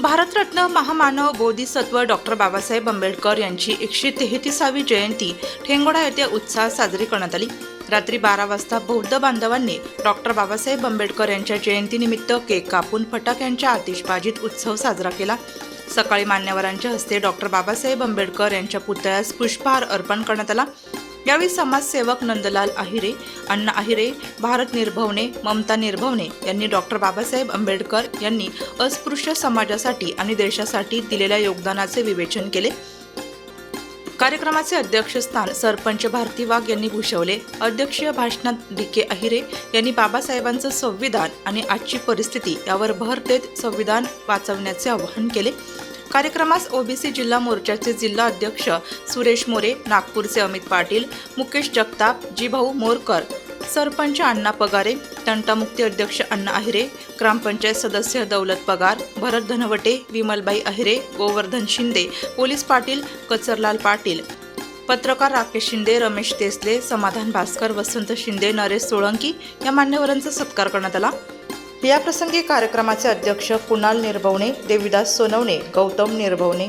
भारतरत्न महामानव बोधिसत्व डॉक्टर बाबासाहेब आंबेडकर यांची एकशे तेहतीसावी जयंती ठेंगोडा येथे उत्साहात साजरी करण्यात आली. रात्री बारा वाजता बौद्ध बांधवांनी डॉक्टर बाबासाहेब आंबेडकर यांच्या जयंतीनिमित्त केक कापून फटाक्यांच्या आतिषबाजीत उत्सव साजरा केला. सकाळी मान्यवरांच्या हस्ते डॉक्टर बाबासाहेब आंबेडकर यांच्या पुतळ्यास पुष्पहार अर्पण करण्यात आला. यावेळी समाजसेवक नंदलाल आहिरे अण्णा आहिरे भारत निर्भवने ममता निर्भवने यांनी डॉक्टर बाबासाहेब आंबेडकर यांनी अस्पृश्य समाजासाठी आणि देशासाठी दिलेल्या योगदानाचे विवेचन केले. कार्यक्रमाचे अध्यक्षस्थान सरपंच भारती वाघ यांनी भूषवले. अध्यक्षीय भाषणात डी. के. अहिरे यांनी बाबासाहेबांचं संविधान आणि आजची परिस्थिती यावर भर देत संविधान वाचवण्याचे आवाहन केले. कार्यक्रमास ओबीसी जिल्हा मोर्चाचे जिल्हा अध्यक्ष सुरेश मोरे नागपूरचे अमित पाटील मुकेश जगताप जीभाऊ मोरकर सरपंच अण्णा पगारे तंटामुक्ती अध्यक्ष अण्णा अहिरे ग्रामपंचायत सदस्य दौलत पगार भरत धनवटे विमलबाई अहिरे गोवर्धन शिंदे पोलीस पाटील कचरलाल पाटील. पत्रकार राकेश शिंदे रमेश तेसले समाधान भास्कर वसंत शिंदे नरेश सोळंकी या मान्यवरांचा सत्कार करण्यात आला. याप्रसंगी कार्यक्रमाचे अध्यक्ष कुणाल निर्भवणे देविदास सोनवणे गौतम निर्भवणे.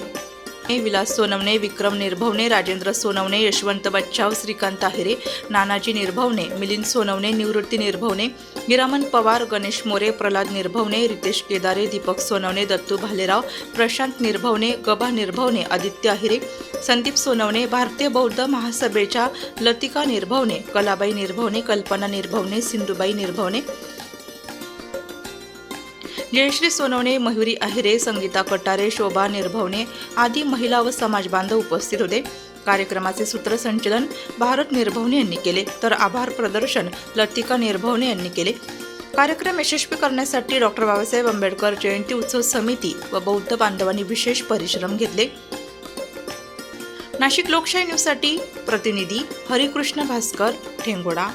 विलास सोनवणे विक्रम निर्भवणे राजेंद्र सोनवणे यशवंत बच्चाव श्रीकांत आहिरे नानाजी निर्भवणे मिलिंद सोनवणे निवृत्ती निर्भवणे गिरामन पवार गणेश मोरे प्रल्हाद निर्भवणे रितेश केदारे दीपक सोनवणे दत्तू भालेराव प्रशांत निर्भवणे गबा निर्भवणे आदित्य आहिरे संदीप सोनवणे भारतीय बौद्ध महासभेच्या लतिका निर्भवणे कलाबाई निर्भवणे कल्पना निर्भवणे सिंधुबाई निर्भवणे जयश्री सोनवणे मयुरी अहिरे संगीता कटारे शोभा निर्भवणे आदी महिला व समाज बांधव उपस्थित होते. कार्यक्रमाचे सूत्रसंचलन भारत निर्भवणे यांनी केले. तर आभार प्रदर्शन लतिका निर्भवणे यांनी केले. कार्यक्रम यशस्वी करण्यासाठी डॉक्टर बाबासाहेब आंबेडकर जयंती उत्सव समिती व बौद्ध बांधवांनी विशेष परिश्रम घेतले. नाशिक लोकशाही न्यूजसाठी प्रतिनिधी हरिकृष्ण भास्कर ठेंगोडा.